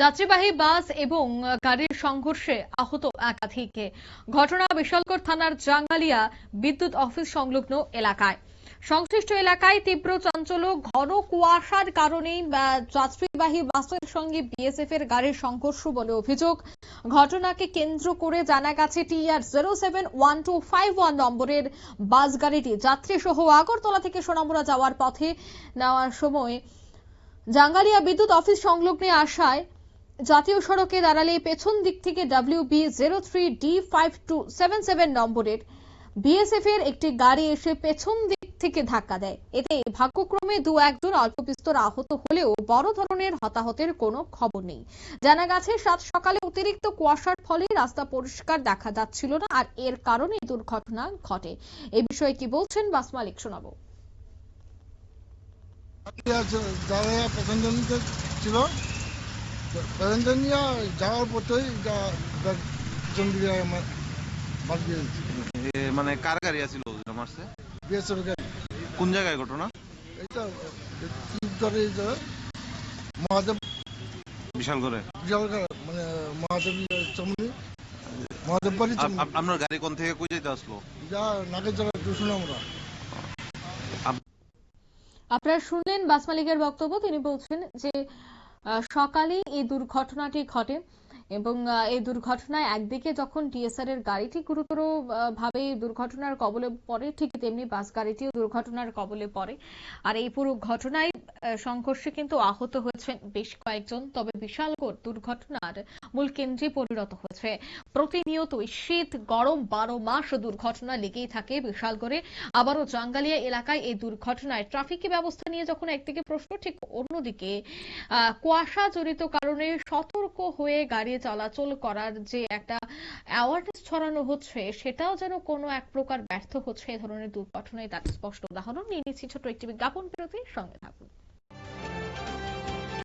যাত্রীবাহী বাস এবং গাড়ির সংঘর্ষে আহত একাধিক। ঘটনা বিশালগড় থানার জাঙ্গালিয়া বিদ্যুৎ অফিস সংলগ্ন এলাকায়। সংশ্লিষ্ট এলাকায় তীব্র চাঞ্চল্য, ঘন কুয়াশার কারণে যাত্রীবাহী বাসের সঙ্গে বিএসএফ এর গাড়ির সংঘর্ষ বলে অভিযোগ। ঘটনাকে কেন্দ্র করে জানা গেছে, TR zero seven one two five one নম্বরের বাস গাড়িটি যাত্রী সহ আগরতলা থেকে সোনামুড়া যাওয়ার পথে নেওয়ার সময় জাঙ্গালিয়া বিদ্যুৎ অফিস সংলগ্নে আসায় জাতীয় সড়কে দাঁড়ালে পেছন দিক থেকে W B zero three D five two seven seven নম্বরের বিএসএফ এর একটি গাড়ি এসে পেছন দিক থেকে ধাক্কা দেয়। এতে ভাগ্যক্রমে দু একজন অল্প বিস্তর আহত হলেও বড় ধরনের হতাহতের কোনো খবর নেই। জানা গেছে, সাত সকালে অতিরিক্ত কুয়াশার ফলে রাস্তা পরিষ্কার দেখা যাচ্ছিল না আর এর কারণে দুর্ঘটনা ঘটে। এ বিষয়ে কি বলছেন বাস মালিক শোনাবো। ছিল। প্যাসেঞ্জার নিয়ে যাওয়ার পথেই যা যা- পিছন দিকে আমার বাদ দিয়েছি এ মানে কার গাড়ি আছিল যেটা মারছে? বিএসএফ গাড়ি। কোন জায়গায় ঘটনা? এইটা টিপ ধরে এই যে মহাদেব বিশাল করে বিশাল গাড়ি, মানে মহাদেব চমনি মহাদেব বাড়ি আপ- চমনি। আপ- আপনার গাড়ি কোন থেকে কই যাইতে আসলো? যা নাকের আমরা। আপনারা শুনলেন বাস মালিকের বক্তব্য তিনি বলছেন যে সকালে এই দুর্ঘটনাটি ঘটে। এবং এই দুর্ঘটনায় একদিকে যখন ডিএসআর এর গাড়িটি গুরুতর ভাবে দুর্ঘটনার কবলে পড়ে, ঠিক তেমনি বাস গাড়িটিও দুর্ঘটনার কবলে পড়ে। আর এই পুরো ঘটনায় সংঘর্ষে কিন্তু আহত হয়েছেন বেশ কয়েকজন, তবে বিশালগড় দুর্ঘটনার মূল কেন্দ্রে পরিণত হয়েছে। প্রতিনিয়তই শীত, গরম বারো মাস দুর্ঘটনা লেগেই থাকে বিশাল করে আবারও জাঙ্গালিয়া এলাকায় এই দুর্ঘটনায় ট্রাফিকি ব্যবস্থা নিয়ে যখন একদিকে প্রশ্ন, ঠিক অন্যদিকে কুয়াশা জড়িত কারণে সতর্ক হয়ে গাড়ি চলাচল করার যে একটা অ্যাওয়ারনেস ছড়ানো হচ্ছে, সেটাও যেন কোনো এক প্রকার ব্যর্থ হচ্ছে এ ধরনের দুর্ঘটনায়। তার স্পষ্ট উদাহরণ নিয়ে নিচ্ছি ছোট একটি বিজ্ঞাপন বিরতির সঙ্গে থাকুন।